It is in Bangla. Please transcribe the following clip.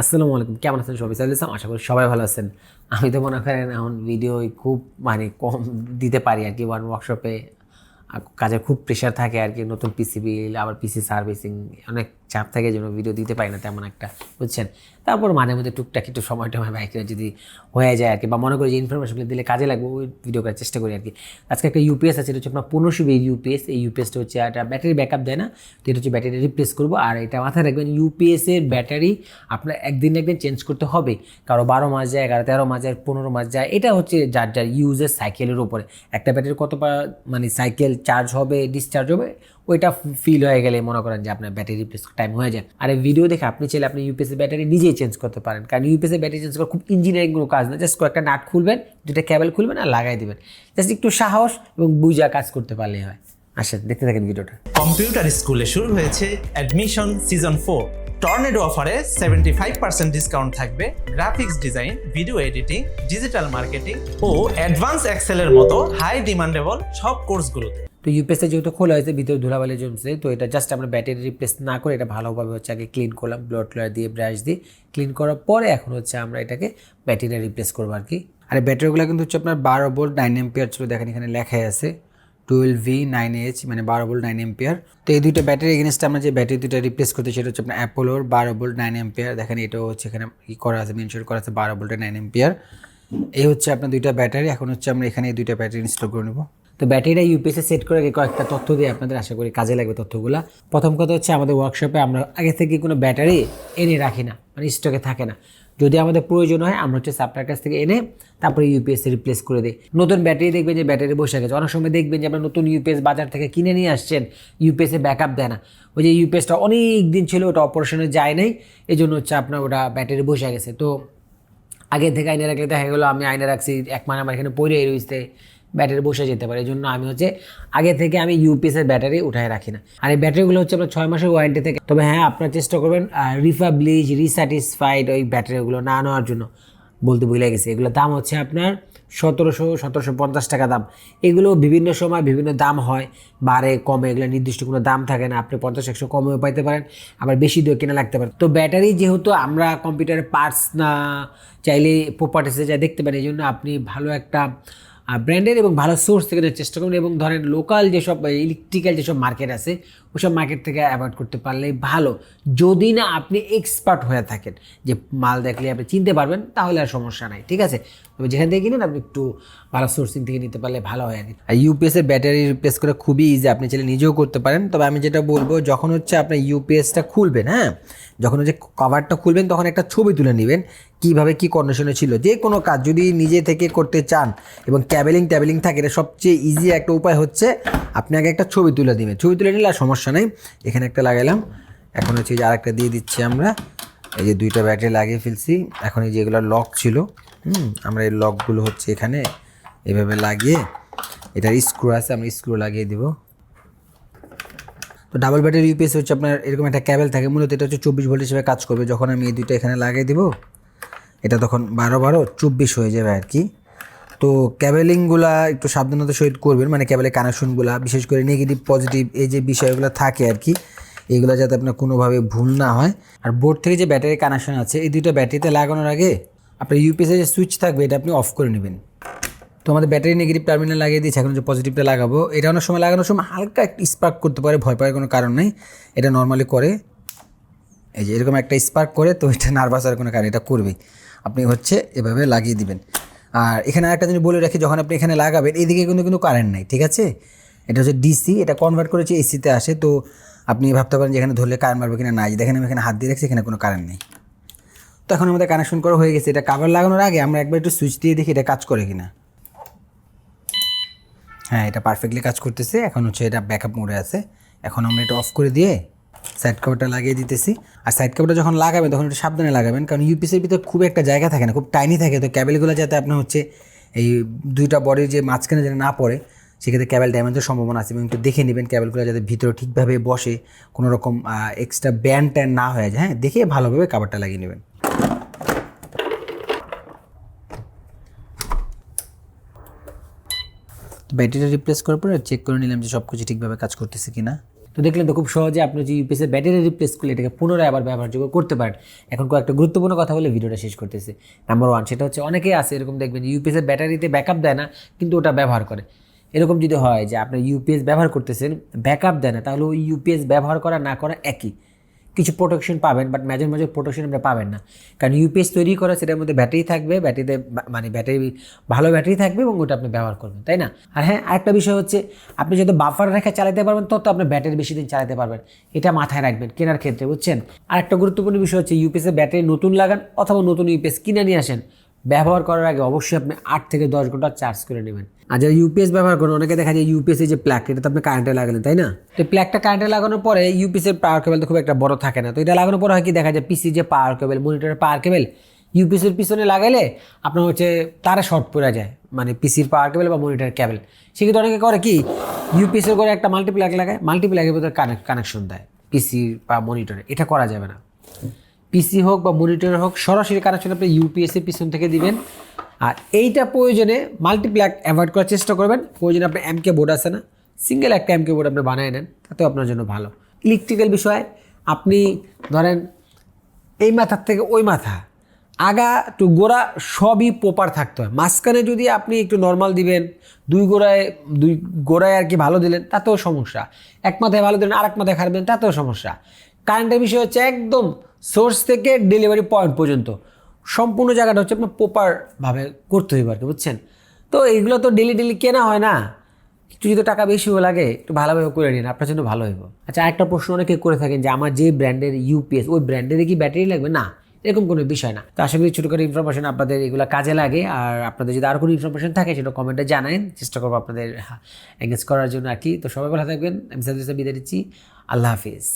আসসালামু আলাইকুম। কেমন আছেন সবাই? সাইল ইসলাম, আশা করি সবাই ভালো আছেন। আমি তো মনে করেন এখন ভিডিও খুব মানে কম দিতে পারি আর কি ওয়ান ওয়ার্কশপে কাজে খুব প্রেশার থাকে আর কি, নতুন পিসি বিল আবার পিসি সার্ভিসিং অনেক চাপ থাকে যেন ভিডিও দিতে পারি না তেমন একটা, বুঝছেন? তারপর মাঝে মধ্যে টুকটাক একটু সময় টময় বাইকে যদি হয়ে যায় আর কি, বা মনে করি যে ইনফরমেশনগুলো দিলে কাজে লাগবে, ওই ভিডিও করার চেষ্টা করি আর কি। আজকে একটা ইউপিএস আছে, এটা হচ্ছে আপনার পনেরোশো বি ইউপিএস এই ইউপিএসটা হচ্ছে একটা ব্যাটারি ব্যাকআপ দেয় না, তো এটা হচ্ছে ব্যাটারি রিপ্লেস করব, আর এটা মাথায় রাখবেন ইউপিএসের ব্যাটারি আপনার একদিন একদিন চেঞ্জ করতে হবে। কারও বারো মাস যায় এগারো তেরো মাস যায়, পনেরো মাস যায়, এটা হচ্ছে যার যার ইউজের সাইকেলের উপরে। একটা ব্যাটারি কত মানে সাইকেল চার্জ হবে ডিসচার্জ হবে ওইটা ফিল হয়ে গেলে মনে করেন যে আপনার ব্যাটারি রিপ্লেস টাইম হয়ে যায়। আর এই ভিডিও দেখে আপনি চাইলে আপনি ইউপিএসের ব্যাটারি নিজেই চেঞ্জ করতে পারেন। কারণ ইউপিএসের ব্যাটারি চেঞ্জ করা খুব ইঞ্জিনিয়ারিং কোনো কাজ না। জাস্ট কয়েকটা নাট খুলবেন দুটা ক্যাবেল খুলবেন আর লাগাই দিবেন। জাস্ট একটু সাহস এবং বুঝা কাজ করতে পারলেই হয়। আসেন, দেখতে থাকেন ভিডিওটা কম্পিউটার স্কুলে শুরু হয়েছে অ্যাডমিশন সিজন ফোর টর্নেডো অফারে সেভেন্টি ফাইভ পার্সেন্ট ডিসকাউন্ট থাকবে। Graphics design video editing digital marketing ও অ্যাডভান্স এক্সেলের মতো হাই ডিমান্ডেবল সব কোর্সগুলোতে তো ইউপিএসটা যেহেতু খোলা হয়েছে, ভিতরে ধুলাবালি জমছে তো এটা জাস্ট আমরা ব্যাটারি রিপ্লেস না করে এটা ভালোভাবে হচ্ছে আগে ক্লিন করলাম ব্লড ক্লার দিয়ে ব্রাশ দিয়ে ক্লিন করার পরে এখন হচ্ছে আমরা এটাকে ব্যাটারি রিপ্লেস করব আর কি আর ব্যাটারিগুলো কিন্তু হচ্ছে আপনার বারো বোল্ট নাইন এম্পিয়ার ছিল, দেখেন এখানে লেখাই আছে টুয়েলভ ভি নাইন এইচ মানে বারো বোল্ট নাইন এম্পিয়ার তো এই দুইটা ব্যাটারি এগেনস্টে আমরা যে ব্যাটারি দুটো রিপ্লেস করতে সেটা হচ্ছে আপনার অ্যাপোলোর বারো বোল্ট নাইন এম্পিয়ার দেখেন এটাও হচ্ছে এখানে ই করা আছে মেনশন করা আছে, বারো বোল্টের নাইন এম্পিয়ার এই হচ্ছে আপনার দুইটা ব্যাটারি এখন হচ্ছে আমরা এখানে এই দুইটা ব্যাটারি ইনস্টল করে নেব। তো ব্যাটারিটা ইউপিএসে সেট করে কয়েকটা তথ্য দিয়ে আপনাদের আশা করি কাজে লাগবে তথ্যগুলো। প্রথম কথা হচ্ছে আমাদের ওয়ার্কশপে আমরা আগে থেকে কোনো ব্যাটারি এনে রাখি না মানে স্টকে থাকে না। যদি আমাদের প্রয়োজন হয়, আমরা হচ্ছে সাপ্লাইয়ের কাছ থেকে এনে তারপরে ইউপিএস রিপ্লেস করে দিই। নতুন ব্যাটারি দেখবেন যে ব্যাটারি বসে গেছে। অনেক সময় দেখবেন যে আপনার নতুন ইউপিএস বাজার থেকে কিনে নিয়ে আসছেন ইউপিএসে ব্যাকআপ দেয় না। ওই যে ইউপিএসটা অনেক দিন ছিল, ওটা অপারেশনে যায় নাই এই জন্য হচ্ছে আপনার ওটা ব্যাটারি বসে গেছে। তো আগে থেকে আইনে রাখলে দেখা গেলো, আমি আইনে রাখছি, এক মানে আমার এখানে পড়ে রয়েছে। ব্যাটারি বসে যেতে পারে এই জন্য আমি হচ্ছে আগে থেকে আমি ইউপিএসের ব্যাটারি উঠায় রাখি না। আর এই ব্যাটারিগুলো হচ্ছে আপনার ছয় মাসের ওয়ারেন্টি থেকে। তবে হ্যাঁ আপনার চেষ্টা করবেন রিফাবলিশ রিস্যাটিসফাইড ওই ব্যাটারিগুলো না নেওয়ার জন্য। বলতে ভুলে গেছি এগুলোর দাম হচ্ছে আপনার সতেরোশো সতেরোশো পঞ্চাশ টাকা দাম। এগুলো বিভিন্ন সময় বিভিন্ন দাম হয়, বাড়ে, কমে, এগুলো নির্দিষ্ট কোনো দাম থাকে না। আপনি পঞ্চাশ, একশো কমেও পাইতে পারেন, আবার বেশি দিয়ে কেনা লাগতে পারে তো ব্যাটারি যেহেতু আমরা কম্পিউটারের পার্টস না, চাইলে প্রপার্টিসে যা দেখতে পারি এই জন্য আপনি ভালো একটা ব্র্যান্ডের এবং ভালো সোর্স থেকে নেওয়ার চেষ্টা করুন এবং ধরেন লোকাল যেসব ইলেকট্রিক্যাল যেসব মার্কেট আছে, ওসব মার্কেট থেকে অ্যাভয়েড করতে পারলেই ভালো। যদি না আপনি এক্সপার্ট হয়ে থাকেন, যে মাল দেখলে আপনি চিনতে পারবেন, তাহলে আর সমস্যা নাই, ঠিক আছে? তবে যেখান থেকে কিনেন, আপনি একটু ভালো সোর্সিং থেকে নিতে পারলে ভালো হয় আর ইউপিএসের ব্যাটারি রিপ্লেস করা খুবই ইজি আপনি চাইলে নিজেও করতে পারেন। তবে আমি যেটা বলব, যখন হচ্ছে আপনার ইউপিএসটা খুলবেন হ্যাঁ যখন হচ্ছে কভারটা খুলবেন, তখন একটা ছবি তুলে নেবেন, কীভাবে কী কন্ডিশনে ছিল। যে কোনো কাজ, যদি নিজে থেকে করতে চান এবং ক্যাবেলিং ট্যাবেলিং থাকে, এটা সবচেয়ে ইজি একটা উপায় হচ্ছে, আপনি আগে একটা ছবি তুলে দিবেন। ছবি তুলে নিলে আর সমস্যা নেই। এখানে একটা লাগালাম। এখন হচ্ছে যে আরেকটা দিয়ে দিচ্ছি আমরা। এই যে দুইটা ব্যাটারি লাগিয়ে ফেলছি। এখন এই যেগুলো লক ছিল। হুম, আমরা এই লকগুলো হচ্ছে এখানে। এভাবে লাগিয়ে, এটার স্ক্রু আছে, আমরা স্ক্রু লাগিয়ে দিব। তো ডাবল ব্যাটারি ইউপিএস হচ্ছে আপনার এরকম একটা ক্যাবেল থাকে, মূলত এটা হচ্ছে চব্বিশ ভোল্ট হিসেবে কাজ করবে। যখন আমি এই দুইটা এখানে লাগিয়ে দিব, এটা তখন বারো বারো, চব্বিশ হয়ে যাবে আর কি। তো ক্যাবেলিংগুলা একটু সাবধানতা সহিত করবেন মানে ক্যাবেলের কানেকশনগুলা বিশেষ করে নেগেটিভ পজিটিভ এই যে বিষয়গুলো থাকে আর কি, এগুলো যাতে আপনার কোনোভাবে ভুল না হয়। আর বোর্ড থেকে যে ব্যাটারি কানেকশন আছে, এই দুইটা ব্যাটারিতে লাগানোর আগে আপনার ইউপিএসের যে সুইচ থাকবে, এটা আপনি অফ করে নেবেন। তো আমাদের ব্যাটারি নেগেটিভ টার্মিনাল লাগিয়ে দিয়েছি, এখন যে পজিটিভটা লাগাবো, এটা অনেক সময় লাগানোর সময় হালকা একটু স্পার্ক করতে পারে, ভয় পাওয়ার কোনো কারণ নেই। এটা নর্মালি করে, এই যে এরকম একটা স্পার্ক করে, তো এটা নার্ভাস আর কোনো কারণ এটা করবেই। আপনি হচ্ছে এভাবে লাগিয়ে দিবেন। আর এখানে একটা জিনিস বলে রাখি, যখন আপনি এখানে লাগাবেন, এদিকে কিন্তু কিন্তু কারেন্ট নাই, ঠিক আছে? এটা হচ্ছে ডিসি এটা কনভার্ট করেছে এসিতে আসে, তো আপনি ভাবতে পারেন যে এখানে ধরলে কারেন্ট মারবে কিনা, নাই। দেখেন আমি এখানে হাত দিয়ে রাখছি, এখানে কোনো কারেন্ট নেই। তো এখন আমাদের কানেকশন করা হয়ে গেছে। এটা কাভার লাগানোর আগে আমরা একবার একটু সুইচ দিয়ে দেখি এটা কাজ করে কিনা। হ্যাঁ এটা পারফেক্টলি কাজ করতেছে। এখন হচ্ছে এটা ব্যাকআপ মোডে আছে। এখন আমরা এটা অফ করে দিয়ে সাইড কভারটা লাগিয়ে দিতেছি। আর সাইড কভারটা যখন লাগাবেন, তখন একটু সাবধানে লাগাবেন। কারণ ইউপিসের ভিতরে খুব একটা জায়গা থাকে না, খুব টাইনি থাকে। তো ক্যাবেলগুলো যাতে আপনার হচ্ছে এই দুইটা বডির যে মাঝখানে যেন না পড়ে, সেক্ষেত্রে ক্যাবেল ড্যামেজের সম্ভাবনা আছে। এবং একটু দেখে নেবেন ক্যাবেলগুলো যাতে ভিতরে ঠিকভাবে বসে, কোনো রকম এক্সট্রা ব্যান্ড ট্যান্ড না হয়ে যায়। হ্যাঁ দেখে ভালোভাবে কাভারটা লাগিয়ে নেবেন। ব্যাটারিটা রিপ্লেস করার পরে চেক করে নিলাম যে সব কিছু ঠিকভাবে কাজ করতেছে কিনা। তো দেখলেন তো খুব সহজে আপনি যে ইউপিএসের ব্যাটারি রিপ্লেস করলে এটাকে পুনরায় আবার ব্যবহারযোগ্য করতে পারেন। এখন কয়েকটা গুরুত্বপূর্ণ কথা বলে ভিডিওটা শেষ করতেছে। নাম্বার ওয়ান সেটা হচ্ছে অনেকেই আছে, এরকম দেখবেন ইউপিএসের ব্যাটারিতে ব্যাকআপ দেয় না, কিন্তু ওটা ব্যবহার করে। এরকম যদি হয় যে আপনি ইউপিএস ব্যবহার করতেছেন ব্যাকআপ দেয় না, তাহলে ওই ইউপিএস ব্যবহার করা না করা একই। কিছু প্রোটেকশন পাবেন বাট মেজর মেজর প্রোটেকশন আপনি পাবেন না। কারণ ইউপিএস তৈরি করা, সেটার মধ্যে ব্যাটারি থাকবে ব্যাটারিতে মানে ব্যাটারি ভালো ব্যাটারি থাকবে এবং ওটা আপনি ব্যবহার করবেন, তাই না? আর হ্যাঁ আরেকটা বিষয় হচ্ছে, আপনি যত বাফার রেখে চালাতে পারবেন, তত আপনি ব্যাটারি বেশি দিন চালাতে পারবেন। এটা মাথায় রাখবেন কেনার ক্ষেত্রে, বুঝছেন? আর একটা গুরুত্বপূর্ণ বিষয় হচ্ছে ইউপিএসের ব্যাটারি নতুন লাগান অথবা নতুন ইউপিএস কিনে নিয়ে আসেন। ব্যবহার করার আগে অবশ্যই আপনি আট থেকে দশ ঘণ্টা চার্জ করে নেবেন। আর যারা ইউপিএস ব্যবহার করেন, অনেকে দেখা যায় ইউপিএস এর যে প্ল্যাক এটা তো আপনি কারেন্টে লাগালেন, তাই না? তো প্লাগটা কারেন্টে লাগানোর পরে ইউপিএস এর পাওয়ার কেবল তো খুব একটা বড় থাকে না। তো এটা লাগানোর পরে হয় কি, দেখা যায় পিসি যে পাওয়ার কেবল মনিটরের পাওয়ার কেবল ইউপিএস এর পিছনে লাগাইলে আপনার হচ্ছে তারা শর্ট পড়ে যায় মানে পিসির পাওয়ার কেবল বা মনিটরের কেবল সেক্ষেত্রে অনেকে করে কি ইউপিএস এর করে একটা মাল্টিপ্লাগ লাগায় মাল্টিপ্লাগের ভিতরে কানেকশন দেয় পিসি বা মনিটরে এটা করা যাবে না। পিসি হোক বা মনিটর হোক, সরাসরি কানেকশন আপনি ইউপিএস এর পিছন থেকে দিবেন। আর এইটা প্রয়োজনে মাল্টিপ্লাগ অ্যাভয়েড করার চেষ্টা করবেন। প্রয়োজনে আপনার এমকে বোর্ড আছে না? সিঙ্গেল একটা এমকে বোর্ড আপনি বানিয়ে নেন, তাতেও আপনার জন্য ভালো। ইলেকট্রিক্যাল বিষয়, আপনি ধরেন এই মাথার থেকে ওই মাথা, আগা টু গোড়া সবই প্রপার থাকতে হয়। মাঝখানে যদি আপনি একটু নর্মাল দিবেন, দুই গোড়ায় দুই গোড়ায় আর কি ভালো দিলেন, তাতেও সমস্যা। এক মাথায় ভালো দিলেন, আরেক মাথায় খারাপ দিলেন, তাতেও সমস্যা। কারেন্টের বিষয় হচ্ছে একদম সোর্স থেকে ডেলিভারি পয়েন্ট পর্যন্ত। সম্পূর্ণ জায়গাটা হচ্ছে আপনার প্রপারভাবে করতে হইব আর কি বুঝছেন? তো এইগুলো তো ডেলি ডেলি কেনা হয় না। একটু যদি টাকা বেশিও লাগে, একটু ভালোভাবে করে নিন, আপনার জন্য ভালো হইব। আচ্ছা একটা প্রশ্ন অনেকে করে থাকেন যে, আমার যে ব্র্যান্ডের ইউপিএস ওই ব্র্যান্ডের কি ব্যাটারি লাগবে? না, এরকম কোনো বিষয় না। তো আশা করি ছোটোখাটো ইনফরমেশন আপনাদের এগুলো কাজে লাগে। আর আপনাদের যদি আর কোনো ইনফরমেশন থাকে, সেটা কমেন্টে জানান চেষ্টা করব আপনাদের এঙ্গেজ করার জন্য আর কি তো সবাই ভালো থাকবেন। আমি সাদুসা বিদায় দিচ্ছি আল্লাহ হাফিজ।